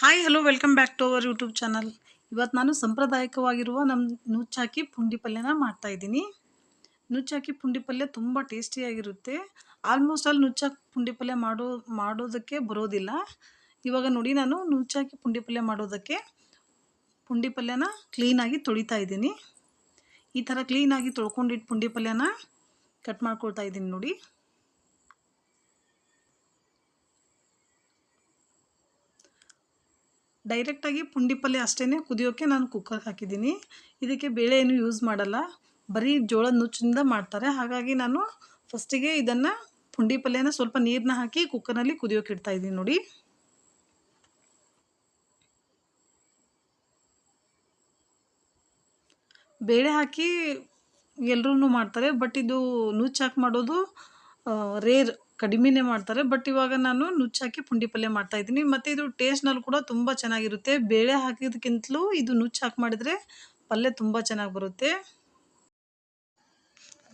Hi hello welcome back to our YouTube channel ಇವತ್ತು ನಾನು ಸಾಂಪ್ರದಾಯಿಕವಾಗಿರುವ ನಮ್ಮ ನುಚ್ಚಾಕಿ ಪುಂಡಿ ಪಲ್ಯನ ಮಾಡ್ತಾ ಇದ್ದೀನಿ. ನುಚ್ಚಾಕಿ ಪುಂಡಿ ಪಲ್ಯ ತುಂಬ ಟೇಸ್ಟಿಯಾಗಿರುತ್ತೆ ಆಲ್ಮೋಸ್ಟ್ ಅಲ್ಲಿ ನುಚ್ಚಾಕಿ ಪುಂಡಿ ಪಲ್ಯ ಮಾಡೋ, ಮಾಡೋದಕ್ಕೆ ಬರೋದಿಲ್ಲ. ಇವಾಗ ನೋಡಿ ನಾನು ನುಚ್ಚಾಕಿ ಪುಂಡಿ ಪಲ್ಯ ಮಾಡೋದಕ್ಕೆ ಪುಂಡಿ ಪಲ್ಯನ ಕ್ಲೀನಾಗಿ ತೊಳಿತಾ ಇದ್ದೀನಿ. ಈ ಥರ ಕ್ಲೀನಾಗಿ ತೊಳ್ಕೊಂಡಿಟ್ಟು ಪುಂಡಿ ಪಲ್ಯನ ಕಟ್ ಮಾಡ್ಕೊಳ್ತಾ ಇದ್ದೀನಿ ನೋಡಿ. ಡೈರೆಕ್ಟಾಗಿ ಪುಂಡಿ ಪಲ್ಯ ಅಷ್ಟೇ ಕುದಿಯೋಕ್ಕೆ ನಾನು ಕುಕ್ಕರ್ ಹಾಕಿದ್ದೀನಿ. ಇದಕ್ಕೆ ಬೇಳೆ ಏನು ಯೂಸ್ ಮಾಡಲ್ಲ. ಬರೀ ಜೋಳದ ನುಚ್ಚಿಂದ ಮಾಡ್ತಾರೆ. ಹಾಗಾಗಿ ನಾನು ಫಸ್ಟಿಗೆ ಇದನ್ನು ಪುಂಡಿ ಪಲ್ಯನ ಸ್ವಲ್ಪ ನೀರನ್ನ ಹಾಕಿ ಕುಕ್ಕರ್ನಲ್ಲಿ ಕುದಿಯೋಕೆ ಇಡ್ತಾ ಇದ್ದೀನಿ ನೋಡಿ. ಬೇಳೆ ಹಾಕಿ ಎಲ್ಲರೂ ಮಾಡ್ತಾರೆ. ಬಟ್ ಇದು ನುಚ್ಚು ಹಾಕಿ ಮಾಡೋದು ರೇರ್ ಕಡಿಮೆನೇ ಮಾಡ್ತಾರೆ. ಬಟ್ ಇವಾಗ ನಾನು ನುಚ್ಚು ಹಾಕಿ ಪುಂಡಿ ಪಲ್ಯ ಮಾಡ್ತಾ ಇದ್ದೀನಿ. ಮತ್ತು ಇದು ಟೇಸ್ಟ್ನಲ್ಲಿ ಕೂಡ ತುಂಬ ಚೆನ್ನಾಗಿರುತ್ತೆ. ಬೇಳೆ ಹಾಕಿದಕ್ಕಿಂತಲೂ ಇದು ನುಚ್ಚು ಹಾಕಿ ಮಾಡಿದರೆ ಪಲ್ಯ ತುಂಬ ಚೆನ್ನಾಗಿ ಬರುತ್ತೆ.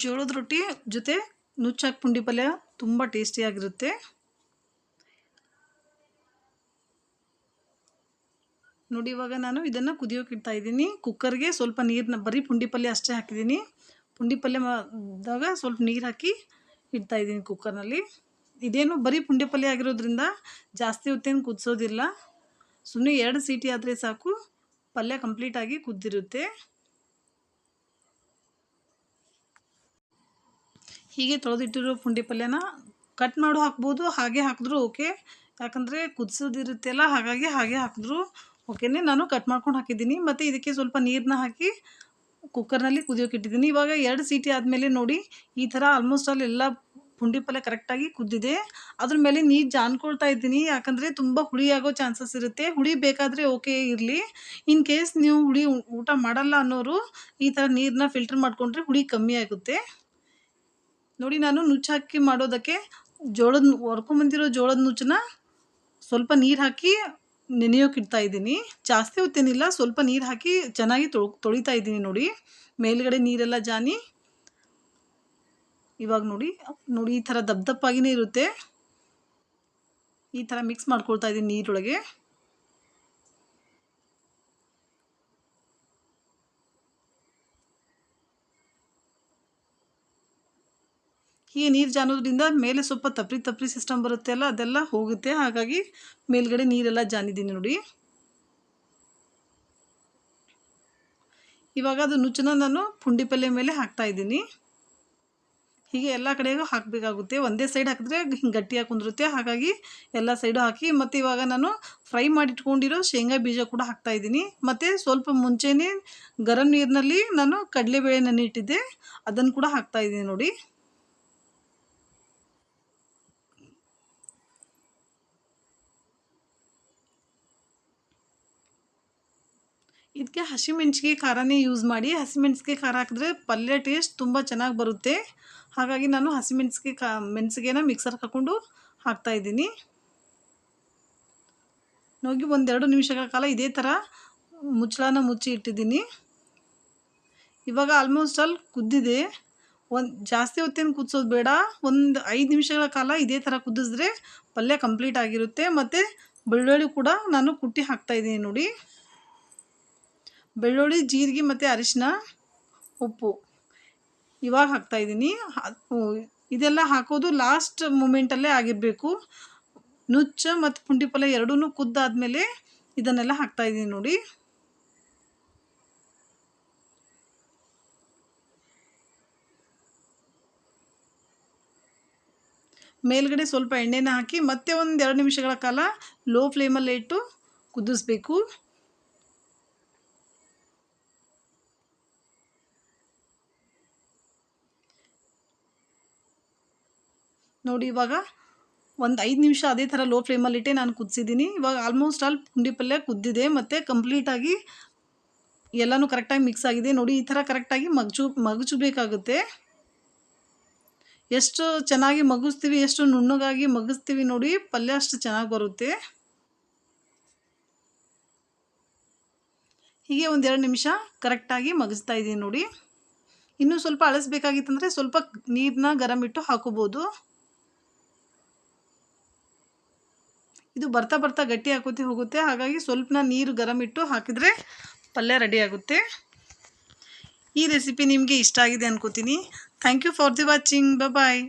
ಜೋಳದ ರೊಟ್ಟಿ ಜೊತೆ ನುಚ್ಚು ಹಾಕಿ ಪುಂಡಿ ಪಲ್ಯ ತುಂಬ ಟೇಸ್ಟಿಯಾಗಿರುತ್ತೆ ನೋಡಿ, ಇವಾಗ ನಾನು ಇದನ್ನು ಕುದಿಯೋಕೆ ಇಡ್ತಾ ಇದ್ದೀನಿ. ಕುಕ್ಕರ್ಗೆ ಸ್ವಲ್ಪ ನೀರನ್ನ ಬರೀ ಪುಂಡಿ ಪಲ್ಯ ಅಷ್ಟೇ ಹಾಕಿದ್ದೀನಿ. ಪುಂಡಿ ಪಲ್ಯ ಮಾಡಿದಾಗ ಸ್ವಲ್ಪ ನೀರು ಹಾಕಿ ಇಡ್ತಾ ಇದ್ದೀನಿ ಕುಕ್ಕರ್ನಲ್ಲಿ. ಇದೇನು ಬರೀ ಪುಂಡಿ ಪಲ್ಯ ಆಗಿರೋದ್ರಿಂದ ಜಾಸ್ತಿ ಹೊತ್ತೇನು ಕುದಿಸೋದಿಲ್ಲ. ಸುಮ್ಮನೆ ಎರಡು ಸೀಟಿ ಆದರೆ ಸಾಕು. ಪಲ್ಯ ಕಂಪ್ಲೀಟಾಗಿ ಕುದ್ದಿರುತ್ತೆ. ಹೀಗೆ ತೊಳೆದಿಟ್ಟಿರೋ ಪುಂಡಿ ಪಲ್ಯನ ಕಟ್ ಮಾಡು ಹಾಕ್ಬೋದು. ಹಾಗೆ ಹಾಕಿದ್ರು ಓಕೆ ಯಾಕಂದರೆ ಕುದಿಸೋದಿರುತ್ತೆಲ್ಲ ಹಾಗಾಗಿ ಹಾಗೆ ಹಾಕಿದ್ರು ಓಕೆನೇ ನಾನು ಕಟ್ ಮಾಡ್ಕೊಂಡು ಹಾಕಿದ್ದೀನಿ. ಮತ್ತು ಇದಕ್ಕೆ ಸ್ವಲ್ಪ ನೀರನ್ನ ಹಾಕಿ ಕುಕ್ಕರ್ನಲ್ಲಿ ಕುದಿಯೋಕೆ ಇಟ್ಟಿದ್ದೀನಿ. ಇವಾಗ ಎರಡು ಸೀಟಿ ಆದಮೇಲೆ ನೋಡಿ, ಈ ಥರ ಆಲ್ಮೋಸ್ಟ್ ಆಲ್ ಎಲ್ಲ ಪುಂಡಿ ಪಲ್ಯ ಕರೆಕ್ಟಾಗಿ ಕುದ್ದಿದೆ. ಅದ್ರ ಮೇಲೆ ನೀರು ಜಾನ್ಕೊಳ್ತಾ ಇದ್ದೀನಿ. ಯಾಕಂದರೆ ತುಂಬ ಹುಳಿ ಆಗೋ ಚಾನ್ಸಸ್ ಇರುತ್ತೆ. ಹುಳಿ ಬೇಕಾದರೆ ಓಕೆ ಇರಲಿ. ಇನ್ ಕೇಸ್ ನೀವು ಹುಳಿ ಊಟ ಮಾಡಲ್ಲ ಅನ್ನೋರು ಈ ಥರ ನೀರನ್ನ ಫಿಲ್ಟರ್ ಮಾಡಿಕೊಂಡ್ರೆ ಹುಳಿ ಕಮ್ಮಿ ಆಗುತ್ತೆ. ನೋಡಿ, ನಾನು ನುಚ್ಚು ಹಾಕಿ ಮಾಡೋದಕ್ಕೆ ಜೋಳದ, ಹೊರ್ಕೊಂಬಂದಿರೋ ಜೋಳದ ನುಚ್ಚನ್ನ ಸ್ವಲ್ಪ ನೀರು ಹಾಕಿ ನೆನೆಯೋಕೆ ಇಡ್ತಾ ಇದ್ದೀನಿ. ಜಾಸ್ತಿ ಹೊತ್ತೇನಿಲ್ಲ. ಸ್ವಲ್ಪ ನೀರು ಹಾಕಿ ಚೆನ್ನಾಗಿ ತೊಳ್, ತೊಳಿತಾ ಇದ್ದೀನಿ ನೋಡಿ. ಮೇಲ್ಗಡೆ ನೀರೆಲ್ಲ ಜಾನಿ. ಇವಾಗ ನೋಡಿ ನೋಡಿ ಈ ಥರ ದಪ್ಪ ದಪ್ಪಾಗಿನೇ ಇರುತ್ತೆ. ಈ ಥರ ಮಿಕ್ಸ್ ಮಾಡ್ಕೊಳ್ತಾ ಇದ್ದೀನಿ ನೀರೊಳಗೆ. ಹೀಗೆ ನೀರು ಜಾನೋದ್ರಿಂದ ಮೇಲೆ ಸ್ವಲ್ಪ ತಪ್ರಿ ತಪ್ರಿ ಸಿಸ್ಟಮ್ ಬರುತ್ತೆ ಅಲ್ಲ, ಅದೆಲ್ಲ ಹೋಗುತ್ತೆ. ಹಾಗಾಗಿ ಮೇಲ್ಗಡೆ ನೀರೆಲ್ಲ ಜಾನಿದ್ದೀನಿ ನೋಡಿ. ಇವಾಗ ಅದು ನುಚ್ಚನ ನಾನು ಪುಂಡಿ ಪಲ್ಯ ಮೇಲೆ ಹಾಕ್ತಾ ಇದ್ದೀನಿ. ಹೀಗೆ ಎಲ್ಲ ಕಡೆಗೂ ಹಾಕಬೇಕಾಗುತ್ತೆ. ಒಂದೇ ಸೈಡ್ ಹಾಕಿದ್ರೆ ಹಿಂಗೆ ಗಟ್ಟಿಯಾಗಿ ಕುಂದಿರುತ್ತೆ. ಹಾಗಾಗಿ ಎಲ್ಲ ಸೈಡು ಹಾಕಿ ಮತ್ತು ಇವಾಗ ನಾನು ಫ್ರೈ ಮಾಡಿಟ್ಕೊಂಡಿರೋ ಶೇಂಗಾ ಬೀಜ ಕೂಡ ಹಾಕ್ತಾ ಇದ್ದೀನಿ. ಮತ್ತು ಸ್ವಲ್ಪ ಮುಂಚೆನೇ ಗರಂ ನೀರಿನಲ್ಲಿ ನಾನು ಕಡಲೆಬೇಳೆ ನೆನಿಟ್ಟಿದ್ದೆ ಅದನ್ನು ಕೂಡ ಹಾಕ್ತಾ ಇದ್ದೀನಿ ನೋಡಿ. ಇದಕ್ಕೆ ಹಸಿಮೆಣ್ಸಿಗೆ ಖಾರನೇ ಯೂಸ್ ಮಾಡಿ ಹಸಿಮೆಣ್ಸಿಗೆ ಖಾರ ಹಾಕಿದ್ರೆ ಪಲ್ಯ ಟೇಸ್ಟ್ ತುಂಬ ಚೆನ್ನಾಗಿ ಬರುತ್ತೆ. ಹಾಗಾಗಿ ನಾನು ಹಸಿಮೆಣ್ಸಿಗೆ ಕಾ ಮೆಣಸಿಗೆನ ಮಿಕ್ಸರ್ ಹಾಕ್ಕೊಂಡು ಹಾಕ್ತಾಯಿದ್ದೀನಿ ನೋಗಿ ಒಂದೆರಡು ನಿಮಿಷಗಳ ಕಾಲ ಇದೇ ಥರ ಮುಚ್ಚಳನ ಮುಚ್ಚಿ ಇಟ್ಟಿದ್ದೀನಿ. ಇವಾಗ ಆಲ್ಮೋಸ್ಟ್ ಅಲ್ಲಿ ಕುದ್ದಿದೆ. ಒಂದು, ಜಾಸ್ತಿ ಹೊತ್ತೇನು ಕುದಿಸೋದು ಬೇಡ. ಒಂದು ಐದು ನಿಮಿಷಗಳ ಕಾಲ ಇದೇ ಥರ ಕುದಿಸಿದ್ರೆ ಪಲ್ಯ ಕಂಪ್ಲೀಟ್ ಆಗಿರುತ್ತೆ. ಮತ್ತು ಬೆಳ್ಳುಳ್ಳಿ ಕೂಡ ನಾನು ಕುಟ್ಟಿ ಹಾಕ್ತಾಯಿದ್ದೀನಿ ನೋಡಿ. ಬೆಳ್ಳುಳ್ಳಿ, ಜೀರಿಗೆ ಮತ್ತು ಅರಿಶಿನ ಉಪ್ಪು. ಇವಾಗ ಹಾಕ್ತಾಯಿದ್ದೀನಿ ಇದೆಲ್ಲ ಹಾಕೋದು ಲಾಸ್ಟ್ ಮೂಮೆಂಟಲ್ಲೇ ಆಗಿರಬೇಕು. ನುಚ್ಚ ಮತ್ತು ಪುಂಡಿ ಪಲ್ಯ ಎರಡೂ ಕುದ್ದಾದಮೇಲೆ ಇದನ್ನೆಲ್ಲ ಹಾಕ್ತಾಯಿದ್ದೀನಿ ನೋಡಿ. ಮೇಲ್ಗಡೆ ಸ್ವಲ್ಪ ಎಣ್ಣೆನ ಹಾಕಿ ಮತ್ತೆ ಒಂದು ಎರಡು ನಿಮಿಷಗಳ ಕಾಲ ಲೋ ಫ್ಲೇಮಲ್ಲೇ ಇಟ್ಟು ಕುದಿಸ್ಬೇಕು. ನೋಡಿ ಇವಾಗ ಒಂದು ಐದು ನಿಮಿಷ ಅದೇ ಥರ ಲೋ ಫ್ಲೇಮಲ್ಲಿಟ್ಟೆ ನಾನು ಕುದಿಸಿದ್ದೀನಿ ಇವಾಗ ಆಲ್ಮೋಸ್ಟ್ ಆಲ್ ಪುಂಡಿ ಪಲ್ಯ ಕುದ್ದಿದೆ ಮತ್ತು ಕಂಪ್ಲೀಟಾಗಿ ಎಲ್ಲನೂ ಕರೆಕ್ಟಾಗಿ ಮಿಕ್ಸ್ ಆಗಿದೆ. ನೋಡಿ ಈ ಥರ ಕರೆಕ್ಟಾಗಿ ಮಗ್ಚು ಮಗಚಬೇಕಾಗುತ್ತೆ ಎಷ್ಟು ಚೆನ್ನಾಗಿ ಮಗಿಸ್ತೀವಿ, ಎಷ್ಟು ನುಣ್ಣಗಾಗಿ ಮಗಿಸ್ತೀವಿ ನೋಡಿ ಪಲ್ಯ ಅಷ್ಟು ಚೆನ್ನಾಗಿ ಬರುತ್ತೆ. ಹೀಗೆ ಒಂದೆರಡು ನಿಮಿಷ ಕರೆಕ್ಟಾಗಿ ಮಗಿಸ್ತಾ ಇದ್ದೀನಿ ನೋಡಿ. ಇನ್ನೂ ಸ್ವಲ್ಪ ಅಳಿಸ್ಬೇಕಾಗಿತ್ತಂದರೆ ಸ್ವಲ್ಪ ನೀರನ್ನ ಗರಮ್ ಇಟ್ಟು ಹಾಕೋಬೋದು. ಇದು ಬರ್ತಾ ಬರ್ತಾ ಗಟ್ಟಿ ಹಾಕೋತಿ ಹೋಗುತ್ತೆ. ಹಾಗಾಗಿ ಸ್ವಲ್ಪ ನೀರು ಗರಂ ಇಟ್ಟು ಹಾಕಿದರೆ ಪಲ್ಯ ರೆಡಿ ಆಗುತ್ತೆ. ಈ ರೆಸಿಪಿ ನಿಮಗೆ ಇಷ್ಟ ಆಗಿದೆ ಅನ್ಕೋತೀನಿ. Thank you for the watching bye